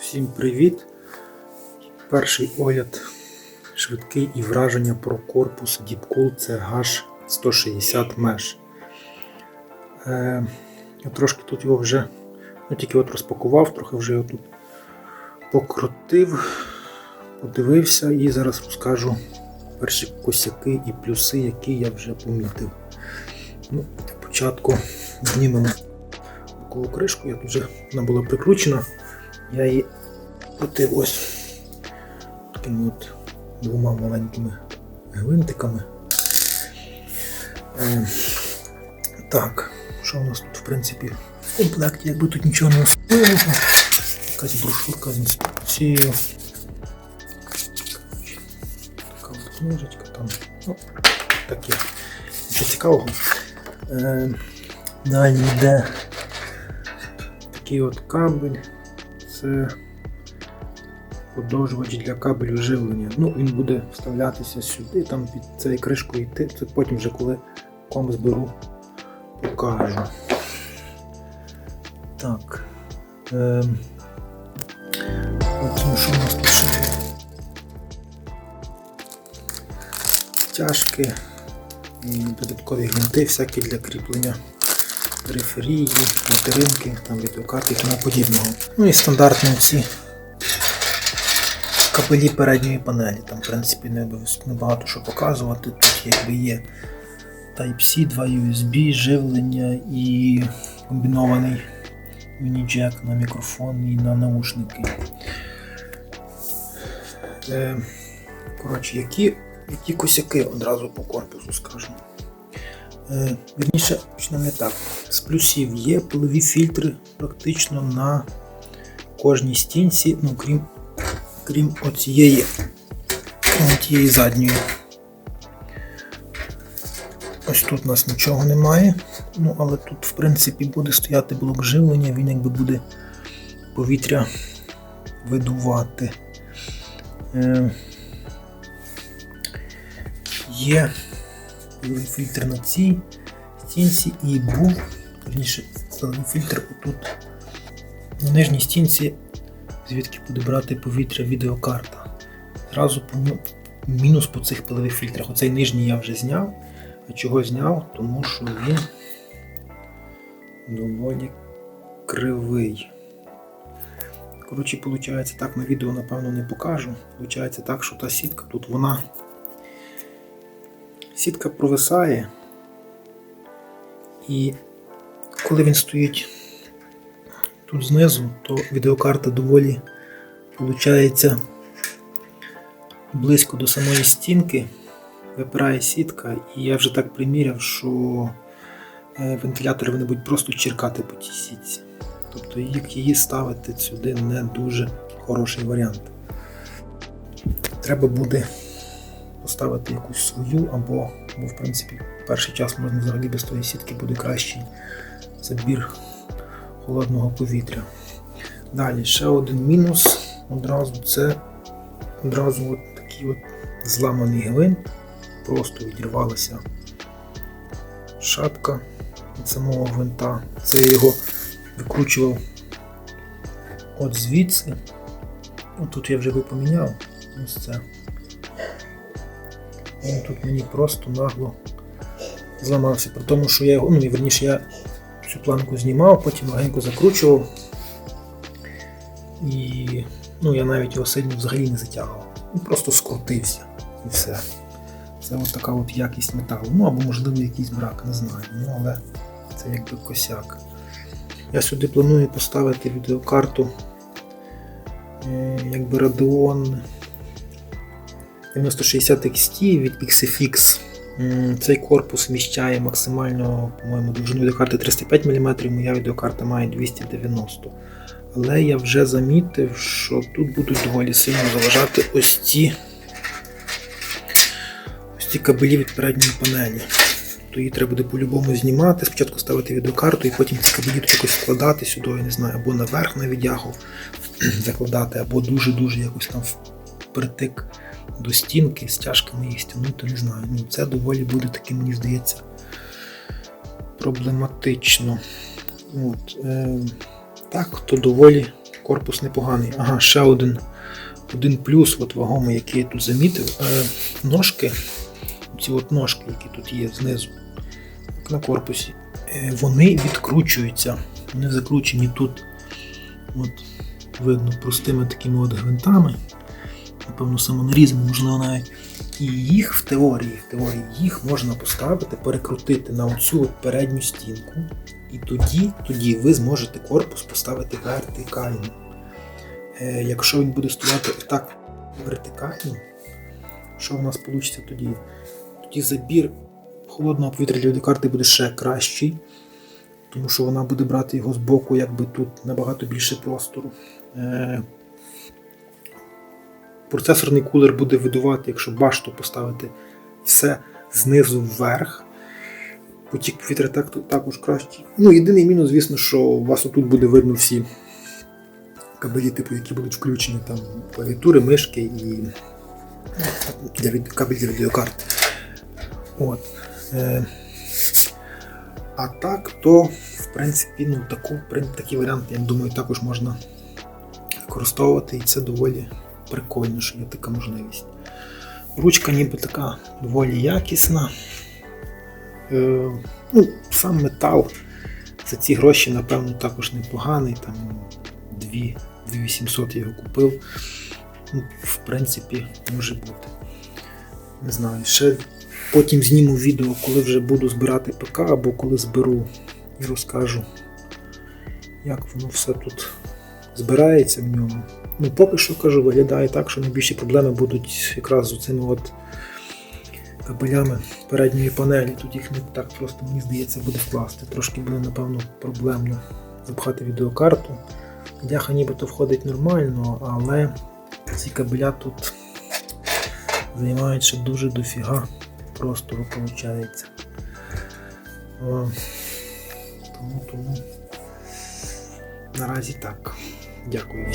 Всім привіт! Перший огляд швидкий і враження про корпус Deepcool GASH 160 Mesh. Е, я трошки тут його вже ну, тільки от розпакував, трохи вже його тут покрутив, подивився і зараз розкажу перші косяки і плюси, які я вже помітив. Ну, Для знімемо бокову кришку, я тут вже вона була прикручена. Я її крутив ось такими от двома маленькими гвинтиками. Е, так, що у нас тут, в принципі, в комплекті, якби тут нічого не особливого. Якась брошурка з інструкцією. Така от книжечка там. Ну, таке. Нічого цікавого. Е, далі йде такий от кабель. Це подовжувач для кабелю живлення. Ну, він буде вставлятися сюди, там під цією кришкою йти. Це потім вже коли ком зберу, покажу. Так. Ем. Потім що у нас? Стяжки і додаткові гвинти, всякі для кріплення периферії, материнки, там відеокарти і тому подібного. Ну і стандартні ці кабелі передньої панелі. Там, в принципі, не небагато що показувати. Тут якби є Type-C, 2 USB, живлення і комбінований міні-джек на мікрофон і на наушники. Е, коротше, які, які косяки одразу по корпусу скажемо. Е, Вірніше, почнемо не так. З плюсів є пилові фільтри практично на кожній стінці, ну крім, крім оцієї, оцієї задньої. Ось тут у нас нічого немає. Ну, але тут, в принципі, буде стояти блок живлення, він якби буде повітря видувати. Е, пиловий фільтр на цій стінці і був, верніше, фільтр отут на нижній стінці, звідки буде брати повітря відеокарта. Зразу по мінус по цих пилових фільтрах. Оцей нижній я вже зняв. А чого зняв? Тому що він доволі кривий. Коротше, виходить так, на відео, напевно, не покажу. Получається так, що та сітка тут вона сітка провисає, і коли він стоїть тут знизу, то відеокарта доволі виходить близько до самої стінки, випирає сітка, і я вже так приміряв, що е, вентилятори вони будуть просто черкати по тій сітці. Тобто її ставити сюди не дуже хороший варіант. Треба буде поставити якусь свою, або, або в принципі, перший час можна взагалі без тої сітки буде кращий забір холодного повітря. Далі ще один мінус одразу це одразу от такий от зламаний гвинт. Просто відірвалася шапка від самого гвинта. Це я його викручував от звідси. Тут я вже його поміняв. Ось це. Він тут мені просто нагло зламався. При тому, що я його, ну верніше я цю планку знімав, потім легенько закручував. І ну, я навіть його сильно взагалі не затягував. Він просто скрутився і все. Це от така от якість металу. Ну або можливо якийсь брак, не знаю. Ну але це якби косяк. Я сюди планую поставити відеокарту е, якби Radeon 9060 XT від Pixifix. Цей корпус вміщає максимально, по-моєму, довжину відеокарти 305 мм, моя відеокарта має 290 Але я вже замітив, що тут будуть доволі сильно заважати ось ці, ось ці кабелі від передньої панелі. То її треба буде по-любому знімати, спочатку ставити відеокарту і потім ці кабелі тут якось вкладати сюди, я не знаю, або наверх на відягу закладати, або дуже-дуже якось там впритик до стінки, стяжками їх стягнути, не знаю. Ну, це доволі буде таким, мені здається, проблематично. От, е, так, то доволі корпус непоганий. Ага, ще один, один плюс, от вагомий, який я тут замітив. Е, ножки, ці от ножки, які тут є знизу, на корпусі, е, вони відкручуються. Вони закручені тут. От, видно, простими такими от гвинтами. Напевно, самонарізами, можливо, навіть. І їх в теорії, в теорії їх можна поставити, перекрутити на оцю передню стінку. І тоді, тоді ви зможете корпус поставити вертикально. Е, якщо він буде стояти так вертикально, що в нас вийде тоді? Тоді забір холодного повітря для відеокарти буде ще кращий, тому що вона буде брати його з боку, якби тут набагато більше простору. Е, процесорний кулер буде видувати, якщо башту поставити все знизу вверх. Потік повітря так, також кращий. Ну, єдиний мінус, звісно, що у вас отут буде видно всі кабелі, типу, які будуть включені там клавіатури, мишки і для від... кабель для відеокарт. От. Е... А так, то, в принципі, ну, таку, прин- такий варіант, я думаю, також можна використовувати, і це доволі прикольно, що є така можливість. Ручка ніби така доволі якісна. Е, ну, сам метал за ці гроші, напевно, також непоганий. Там 2 2800 я його купив. Ну, в принципі, може бути. Не знаю, ще потім зніму відео, коли вже буду збирати ПК, або коли зберу і розкажу, як воно все тут збирається в ньому. Ну, поки що кажу, виглядає так, що найбільші проблеми будуть якраз з цими от кабелями передньої панелі. Тут їх не так просто, мені здається, буде вкласти. Трошки буде, напевно, проблемно запхати відеокарту. Дяха нібито входить нормально, але ці кабеля тут займають ще дуже дофіга простору, виходить. Тому, тому наразі так. Дякую.